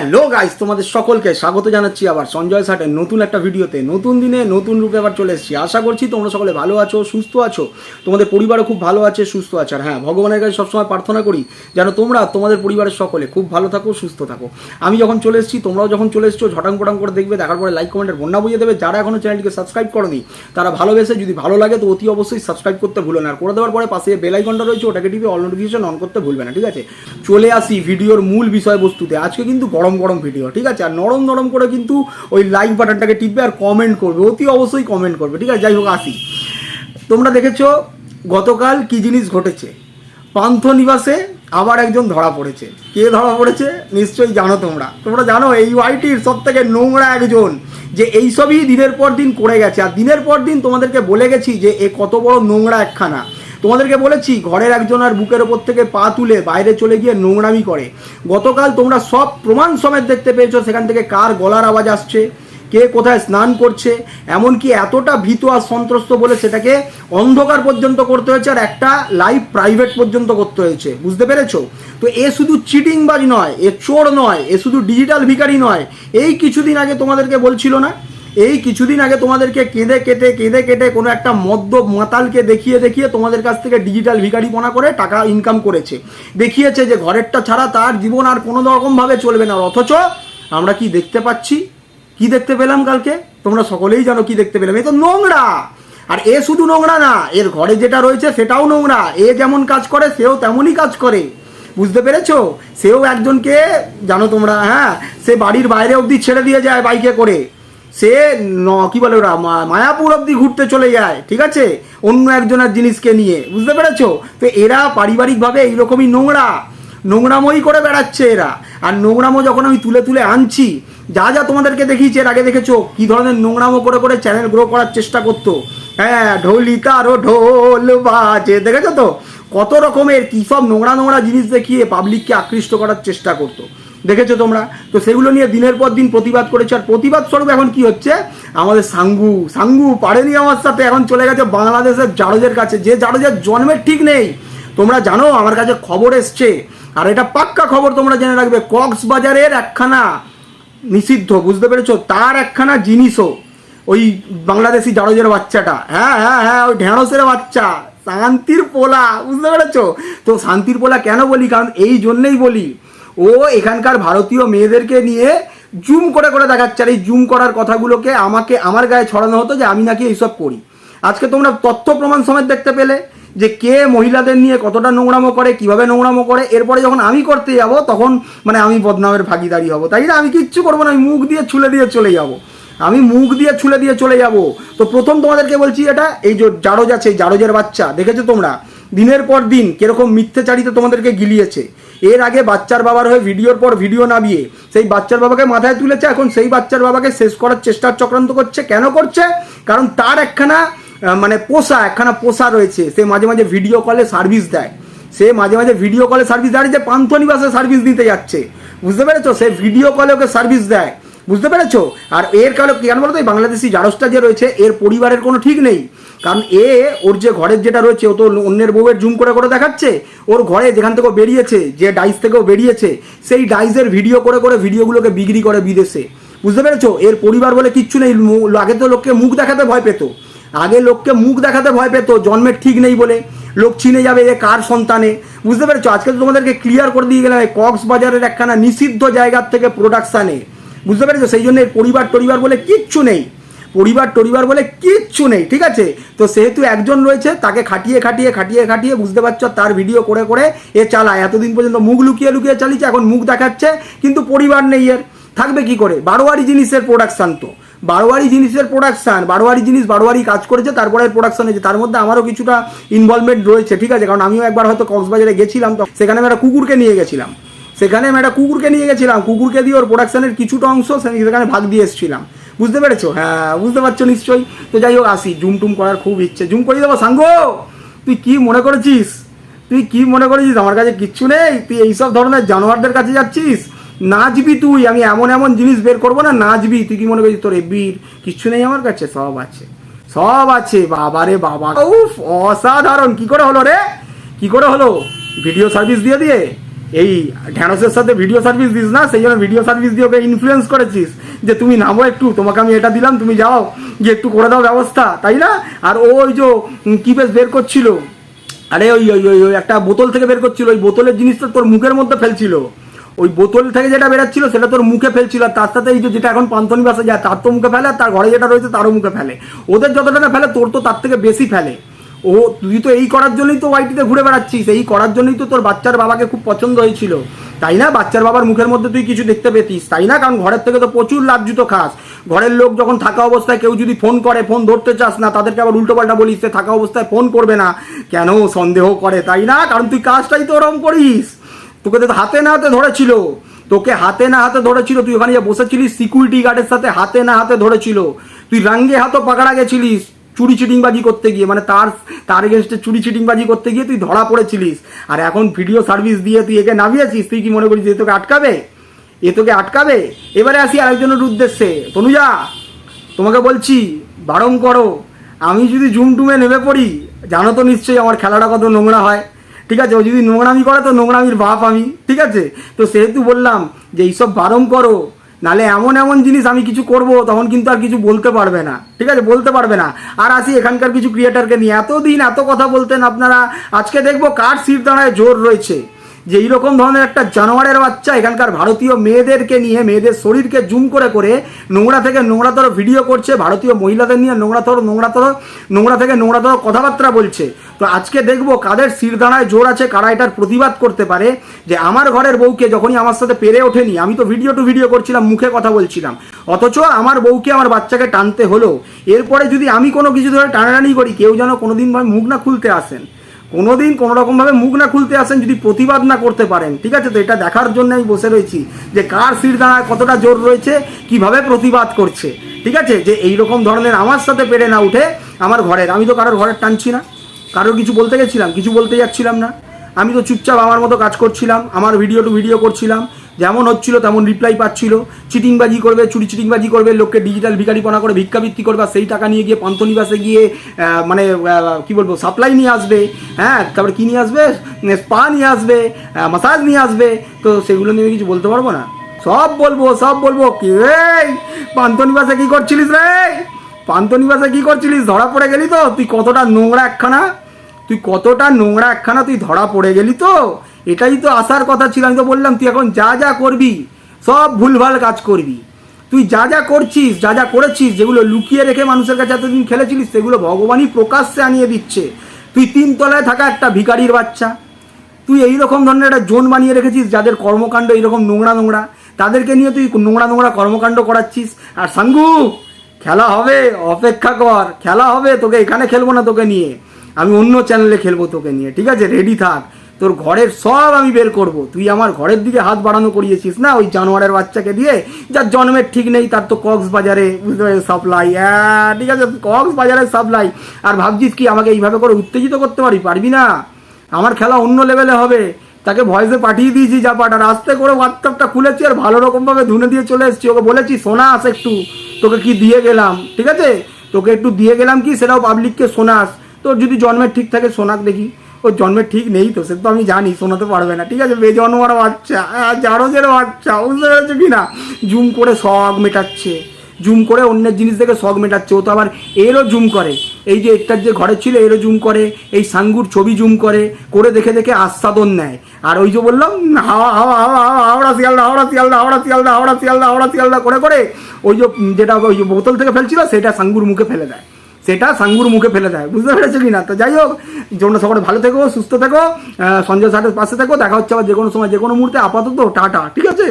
Hello guys তোমাদের সকলকে স্বাগত জানাচ্ছি আবার সঞ্জয় সাটের নতুন একটা ভিডিওতে। নতুন দিনে নতুন রূপে আবার চলে এসেছি। আশা করছি তোমরা সকলে ভালো আছো, সুস্থ আছো। তোমাদের পরিবারও খুব ভালো আছে, সুস্থ আছে। আর হ্যাঁ ভগবানের কাছে সবসময় প্রার্থনা করি যেন তোমরা তোমাদের পরিবারের সকলে খুব ভালো থাকো, সুস্থ থাকো। আমি যখন চলে এসেছি, তোমরাও যখন চলে এসছো, ঝটাং পটাং করে দেখবে, দেখার পরে লাইক কমেন্টের বন্যা বুঝিয়ে দেবে। যারা এখনও চ্যানেলটিকে সাবস্ক্রাইব করনি, তারা ভালোবেসে যদি ভালো লাগে, তো অতি অবশ্যই সাবস্ক্রাইব করতে ভুলো না। আর করে দেওয়ার পরে পাশে বেল আইকনটা রয়েছে, ওটাকে টিপে অল নোটিফিকেশন অন করতে ভুলবে না, ঠিক আছে? চলে আসি ভিডিওর মূল বিষয়বস্তুতে। আজকে কিন্তু গরম গরম ভিডিও ঠিক আছে? আর নরম নরম করে কিন্তু ওই লাইক বাটনটাকে টিপবে আর কমেন্ট করবে, অতি অবশ্যই কমেন্ট করবে, ঠিক আছে? যাই হোক, আসি। তোমরা দেখেছ, গতকাল কি জিনিস ঘটেছে? পান্থনিবাসে আবার একজন ধরা পড়েছে। কে ধরা পড়েছে? নিশ্চয়ই জানো তোমরা। তোমরা জানো, এই ওয়াইটির সব থেকে নোংরা একজন, যে এইসবই দিনের পর দিন করে গেছে। আর দিনের পর দিন তোমাদেরকে বলে গেছি যে, এ কত বড় নোংরা একখানা। তোমাদেরকে বলেছি, ঘরের একজন আর বুকের ওপর থেকে পা তুলে বাইরে চলে গিয়ে নোংরামি করে। গতকাল তোমরা সব প্রমাণ সমেত দেখতে পেয়েছ, সেখান থেকে কার গলার আওয়াজ আসছে, কে কোথায় স্নান করছে, এমনকি এতটা ভীত আর সন্ত্রস্ত বলে সেটাকে অন্ধকার পর্যন্ত করতে হয়েছে আর একটা লাইভ প্রাইভেট পর্যন্ত করতে হয়েছে। বুঝতে পেরেছ? তো এ শুধু চিটিংবাজ নয়, এ চোর নয়, এ শুধু ডিজিটাল ভিখারি নয়, এই কিছুদিন আগে তোমাদেরকে বলছিল না? এই কিছুদিন আগে তোমাদেরকে কেঁদে কেটে কেঁদে কেটে কোনো একটা মদ্য মাতালকে দেখিয়ে দেখিয়ে তোমাদের কাছ থেকে ডিজিটাল ভিখারিপনা করে টাকা ইনকাম করেছে। দেখিয়েছে যে ঘরেরটা ছাড়া তার জীবন আর কোনো রকমভাবে চলবে না। অথচ আমরা কি দেখতে পাচ্ছি? কি দেখতে পেলাম কালকে? তোমরা সকলেই জানো কি দেখতে পেলাম। এ তো নোংরা! আর এ শুধু নোংরা না, এর ঘরে যেটা রয়েছে সেটাও নোংরা। এ যেমন কাজ করে, সেও তেমনই কাজ করে। বুঝতে পেরেছ? সেও একজনকে, জানো তোমরা হ্যাঁ সে বাড়ির বাইরে অবধি ছেড়ে দিয়ে যায় বাইকে করে। সে কি বলে ওরা মায়াপুর অবধি ঘুরতে চলে যায়, ঠিক আছে? অন্য একজনের জিনিসকে নিয়ে, বুঝতে পেরেছ? তো এরা পারিবারিকভাবে এইরকমই নোংরা নোংরামই করে বেড়াচ্ছে এরা। আর নোংরামো যখন আমি তুলে তুলে আনছি, যা যা তোমাদেরকে দেখিয়েছি, এর আগে দেখেছ, কি ধরনের নোংরামো করে করে চ্যানেল গ্রো করার চেষ্টা করতো। হ্যাঁ ঢোলি তারও ঢোল বাজে, দেখেছ তো? কত রকমের কী সব নোংরা নোংরা জিনিস দেখিয়ে পাবলিককে আকৃষ্ট করার চেষ্টা করতো। দেখেছ তোমরা? তো সেগুলো নিয়ে দিনের পর দিন প্রতিবাদ করেছে। আর প্রতিবাদ স্বরূপ এখন কি হচ্ছে? আমাদের সাঙ্গু। সাঙ্গু পারেনি আমার সাথে, এখন চলে গেছে বাংলাদেশের জারজের কাছে। যে জারজের জন্মের ঠিক নেই। তোমরা জানো, আমার কাছে খবর এসছে। আর এটা পাক্কা খবর তোমরা জেনে রাখবে, কক্সবাজারের একখানা নিষিদ্ধ, বুঝতে পেরেছ? তার একখানা জিনিসও, ওই বাংলাদেশি জারজের বাচ্চাটা। হ্যাঁ হ্যাঁ হ্যাঁ ওই ঢেঁড়সের বাচ্চা, শান্তির পোলা, বুঝতে পেরেছ? তো শান্তির পোলা কেন বলি? কারণ এই জন্যেই বলি ও এখানকার ভারতীয় মেয়েদেরকে নিয়ে জুম করে করে দেখাচ্ছে। আর এই জুম করার কথাগুলোকে আমাকে, আমার গায়ে ছড়ানো হতো যে আমি নাকি এইসব করি। আজকে তোমরা তথ্য প্রমাণ সমেত দেখতে পেলে যে কে মহিলাদের নিয়ে কতটা নোংরামো করে, কীভাবে নোংরামো করে। এরপরে যখন আমি করতে যাব, তখন মানে আমি বদনামের ভাগিদারি হব। তাই না? আমি কিচ্ছু করব না, আমি মুখ দিয়ে ছুলে দিয়ে চলে যাব। আমি মুখ দিয়ে ছুলে দিয়ে চলে যাব। তো প্রথম তোমাদেরকে বলছি এটা, এই যে জারজ আছে, জারজের বাচ্চা, দেখেছ তোমরা? দিনের পর দিন কীরকম মিথ্যাচারিতে তোমাদেরকে গিলিয়েছে। এর আগে বাচ্চার বাবার হয়ে ভিডিওর পর ভিডিও নামিয়ে সেই বাচ্চার বাবাকে মাথায় তুলেছে, এখন সেই বাচ্চার বাবাকে শেষ করার চেষ্টার চক্রান্ত করছে। কেন করছে? কারণ তার একখানা মানে পোষা, একখানা পোষা রয়েছে। সে মাঝে মাঝে ভিডিও কলে সার্ভিস দেয়। সে মাঝে মাঝে ভিডিও কলে সার্ভিস দেয় যে পান্থনিবাসে সার্ভিস দিতে যাচ্ছে। বুঝতে পেরেছ? সে ভিডিও কলে ওকে সার্ভিস দেয়। বুঝতে পেরেছ? আর এর কারণে কেন বলতো এই বাংলাদেশি জারসটা যে রয়েছে, এর পরিবারের কোনো ঠিক নেই। কারণ এ, ওর যে ঘরের যেটা রয়েছে, ও তো অন্যের বউয়ের জুম করে করে দেখাচ্ছে। ওর ঘরে যেখান থেকেও বেরিয়েছে, যে ডাইস থেকেও বেরিয়েছে, সেই ডাইসের ভিডিও করে করে ভিডিওগুলোকে বিক্রি করে বিদেশে। বুঝতে পেরেছ? এর পরিবার বলে কিচ্ছু নেই। আগে তো লোককে মুখ দেখাতে ভয় পেত। আগে লোককে মুখ দেখাতে ভয় পেত, জন্মের ঠিক নেই বলে। লোক চিনে যাবে যে কার সন্তানে। বুঝতে পেরেছ? আজকে তো তোমাদেরকে ক্লিয়ার করে দিয়ে গেলাম কক্সবাজারের একখানা নিষিদ্ধ জায়গার থেকে প্রোডাকশানে বুঝতে পেরেছ? সেই জন্য পরিবার টরিবার বলে কিচ্ছু নেই। পরিবার টরিবার বলে কিচ্ছু নেই, ঠিক আছে? তো সেহেতু একজন রয়েছে, তাকে খাটিয়ে খাটিয়ে খাটিয়ে খাটিয়ে বুঝতে পারছ, তার ভিডিও করে করে এ চালায়। এতদিন পর্যন্ত মুখ লুকিয়ে লুকিয়ে চালিয়েছে, এখন মুখ দেখাচ্ছে, কিন্তু পরিবার নেই এর। থাকবে কি করে? বারোয়ারি জিনিসের প্রোডাকশান তো। বারোয়ারি জিনিসের প্রোডাকশান বারোয়ারি জিনিস বারোয়ারি কাজ করেছে, তারপরে প্রোডাকশন হয়েছে। তার মধ্যে আমারও কিছুটা ইনভলভমেন্ট রয়েছে, ঠিক আছে? কারণ আমিও একবার হয়তো কক্সবাজারে গেছিলাম, তো সেখানে আমি একটা কুকুরকে নিয়ে গেছিলাম। সেখানে আমি একটা কুকুরকে নিয়ে গেছিলাম, কুকুরকে দিয়ে ওর প্রোডাকশনের কিছুটা অংশ সেখানে ভাগ দিয়ে এসেছিলাম। বুঝতে পেরেছ? হ্যাঁ বুঝতে পারছ নিশ্চয়ই। তো যাই হোক, আসি জুম টুম করার খুব ইচ্ছে। জুম করিয়ে দেবো। সাঙ্গ, তুই কি মনে করেছিস? তুই কি মনে করেছিস? আমার কাছে কিচ্ছু নেই। তুই এইসব ধরনের জানোয়ারদের কাছে যাচ্ছিস? নাচবি তুই। আমি এমন এমন জিনিস বের করব না, নাচবি। তুই কি মনে করছিস? তোর এবির কিচ্ছু নেই আমার কাছে? সব আছে। সব আছে। বাবা রে বাবা। উফ, অসাধারণ। কি করে হলো রে? কি করে হলো? ভিডিও সার্ভিস দিয়ে দিয়ে? এই ঢ্যাঁড়সের সাথে ভিডিও সার্ভিস দিস না, সেই জন্য ভিডিও সার্ভিস দিয়ে ওকে ইনফ্লুয়েন্স করেছিস যে তুমি নামো একটু, তোমাকে আমি এটা দিলাম, তুমি যাও, গিয়ে একটু করে দাও ব্যবস্থা, তাই না? আর ও ওই যে কি বেশ বের করছিল? আরে ওই ওই ওই ওই একটা বোতল থেকে বের করছিল, ওই বোতলের জিনিসটা তোর মুখের মধ্যে ফেলছিল। ওই বোতল থেকে যেটা বেরাচ্ছিল, সেটা তোর মুখে ফেলছিল, আর তার সাথে এই যে, যেটা এখন পান্থনি বাসে যায় তার তো মুখে ফেলে, আর তার ঘরে যেটা রয়েছে, তারও মুখে ফেলে। ওদের যতটা না ফেলে, তোর তো তার থেকে বেশি ফেলে। ও, তুই তো এই করার জন্যই তো ওয়াইটিতে ঘুরে বেড়াচ্ছিস, এই করার জন্যই তো তোর বাচ্চার বাবাকে খুব পছন্দ হয়েছিল। তাই না? বাচ্চার বাবার মুখের মধ্যে তুই কিছু দেখতে পেতিস, তাই না? কারণ ঘরের থেকে তো প্রচুর লাভ জুতো খাস। ঘরের লোক যখন থাকা অবস্থায় কেউ যদি ফোন করে, ফোন ধরতে চাস না, তাদেরকে আবার উল্টো পাল্টা বলিস থাকা অবস্থায় ফোন করবে না। কেন? সন্দেহ করে, তাই না? কারণ তুই কাজটাই তো ওরম করিস। তোকে তো হাতে না হাতে ধরেছিল। তোকে হাতে না হাতে ধরেছিল, তুই ওখানে বসেছিলিস সিকিউরিটি গার্ডের সাথে, হাতে না হাতে ধরেছিল। তুই রাঙ্গে হাতও পাকড়া গেছিলিস। চুরি চিটিংবাজি করতে গিয়ে মানে তার তার এগেনস্টে চুরি চিটিংবাজি করতে গিয়ে তুই ধরা পড়েছিলিস। আর এখন ভিডিও সার্ভিস দিয়ে তুই একে নামিয়েছিস, তুই কি মনে করিস যে তোকে আটকাবে? এ তোকে আটকাবে? এবারে আসি আরেকজনের উদ্দেশ্যে। তনুজা, তোমাকে বলছি, বারণ করো। আমি যদি জুম টুমে নেমে পড়ি, জানো তো নিশ্চয়ই আমার খেলাটা কত নোংরা হয়। ঠিক আছে, ও যদি নোংরামি করে তো নোংরামির বাপ আমি, ঠিক আছে? তো সেহেতু বললাম যে এইসব বারণ করো। নালে এমন এমন জিনিস আমি কিছু করব, তখন কিন্তু আর কিছু বলতে পারবে না। ঠিক আছে? বলতে পারবে না। আর আসি এখানকার কিছু ক্রিয়েটারকে নিয়ে। এতদিন এত কথা বলতেন আপনারা। আজকে দেখব কার শিব দাঁড়ায় জোর রয়েছে। যে এইরকম ধরনের একটা জানোয়ারের বাচ্চা এখানকার ভারতীয় মেয়েদেরকে নিয়ে, মেয়েদের শরীরকে জুম করে করে নোংরা থেকে নোংরাতর ভিডিও করছে, ভারতীয় মহিলাদের নিয়ে নোংরাতর নোংরাতর, নোংরা থেকে নোংরাতর কথাবার্তা বলছে। তো আজকে দেখব কাদের শিরদাঁড়ায় জোর আছে, কারা এটার প্রতিবাদ করতে পারে, যে আমার ঘরের বউকে যখনই আমার সাথে পেরে ওঠেনি, আমি তো ভিডিও টু ভিডিও করছিলাম, মুখে কথা বলছিলাম। অথচ আমার বউকে আমার বাচ্চাকে টানতে হলো। এরপরে যদি আমি কোনো কিছু ধরে টানাটানি করি, কেউ যেন কোনোদিন মুখ না খুলতে আসেন। কোনোদিন কোনো রকমভাবে মুখ না খুলতে আসেন যদি প্রতিবাদ না করতে পারেন, ঠিক আছে? তো এটা দেখার জন্য আমি বসে রয়েছি যে কার শিরদাঁড়ায় কতটা জোর রয়েছে, কীভাবে প্রতিবাদ করছে, ঠিক আছে? যে এই রকম ধরনের আমার সাথে পেরে না উঠে আমার ঘরের, আমি তো কারোর ঘরের টানছি না। কারোর কিছু বলতে গেছিলাম, কিছু বলতে যাচ্ছিলাম না। আমি তো চুপচাপ আমার মতো কাজ করছিলাম, আমার ভিডিও টু ভিডিও করছিলাম, যেমন হচ্ছিল তেমন রিপ্লাই পাচ্ছিল। চিটিংবাজি করবে, চুরি চিটিংবাজি করবে, লোককে ডিজিটাল ভিকারিপনা করে ভিক্ষাবৃত্তি করবে সেই টাকা নিয়ে গিয়ে পান্তনিবাসে গিয়ে মানে কি বলব সাপ্লাই নিয়ে আসবে হ্যাঁ তারপরে কি নিয়ে আসবে? স্পা নিয়ে আসবে মাসাজ নিয়ে আসবে। তো সেগুলো নিয়ে কিছু বলতে পারব না? সব বলব সব বলব, কি এই পান্তনিবাসে কি করছিলিস রে? পান্তনিবাসে কি করছিলিস? ধরা পড়ে গেলি তো? তুই কতটা নোংরা একখানা? তুই কতটা নোংরা একখানা তুই ধরা পড়ে গেলি তো? এটাই তো আসার কথা ছিল, আমি তো বললাম, তুই এখন যা যা করবি, সব ভুলভাল কাজ করবি। তুই যা যা করছিস, যা যা করেছিস, যেগুলো লুকিয়ে রেখে মানুষের কাছে এতদিন খেলেছিলিস, সেগুলো ভগবানই প্রকাশ্যে আনিয়ে দিচ্ছে। তুই তিন তলায় থাকা একটা ভিখারির বাচ্চা। তুই এইরকম ধরনের একটা জোন বানিয়ে রেখেছিস, যাদের কর্মকাণ্ড এইরকম নোংরা নোংরা। তাদেরকে নিয়ে তুই নোংরা নোংরা কর্মকাণ্ড করাচ্ছিস। আর সাঙ্গু, খেলা হবে, অপেক্ষা কর, খেলা হবে, তোকে এখানে খেলব না তোকে নিয়ে। আমি অন্য চ্যানেলে খেলব তোকে নিয়ে, ঠিক আছে? রেডি থাক। তোর ঘরের সব আমি বের করব। তুই আমার ঘরের দিকে হাত বাড়ানো করিয়েছিস না? ওই জানোয়ারের বাচ্চাকে দিয়ে? যার জন্মের ঠিক নেই, তার তো কক্সবাজারে, বুঝতে সাপ্লাই হ্যাঁ ঠিক আছে, কক্সবাজারের সাপ্লাই আর ভাবছিস কি, আমাকে এইভাবে করে উত্তেজিত করতে পারি? পারবি না? আমার খেলা অন্য লেভেলে হবে। তাকে ভয়েসে পাঠিয়ে দিয়েছি যা পাঠার আস্তে করে হোয়াটসঅ্যাপটা খুলেছি আর ভালো রকমভাবে ধুনে দিয়ে চলে এসেছি। ওকে বলেছি শোনাস একটু। তোকে কি দিয়ে গেলাম? ঠিক আছে? তোকে একটু দিয়ে গেলাম কি, সেটাও পাবলিককে শোনাস। তোর যদি জন্মের ঠিক থাকে শোনাক দেখি, ওর জন্মের ঠিক নেই তো, সে তো আমি জানি, শোনাতে পারবে না। ঠিক আছে বেজন্মার বাচ্চা জারজের বাচ্চা, বুঝতে পেরেছ কি না? জুম করে শখ মেটাচ্ছে, জুম করে অন্যের জিনিস দেখে শখ মেটাচ্ছে, ও তো আবার এরও জুম করে। এই যে একটার যে ঘরে ছিল, এরও জুম করে, এই সাঙ্গুর ছবি জুম করে করে দেখে দেখে আস্বাদন নেয়। আর ওই যে বললাম, হাওয়া হাওয়া হাওয়া হাওয়া, হাওড়া শিয়ালদা হাওড়া শিয়ালদা হাওড়া শিয়ালদা হাওড়া শিয়ালদা হাওড়া শিয়ালদা করে করে ওই যে যেটা ওই যে বোতল থেকে ফেলছিল, সেটা সাঙ্গুর মুখে ফেলে দেয়। সেটা সাঙ্গুর মুখে ফেলে দেয়। বুঝতে পেরেছ কি না? তো যাই হোক, জন্য সকলে ভালো থেকো, সুস্থ থেকো সঞ্জয় সাহের পাশে থেকো, দেখা হচ্ছে আবার যে কোনো সময় যে কোনো মুহূর্তে। আপাতত টাটা, ঠিক আছে?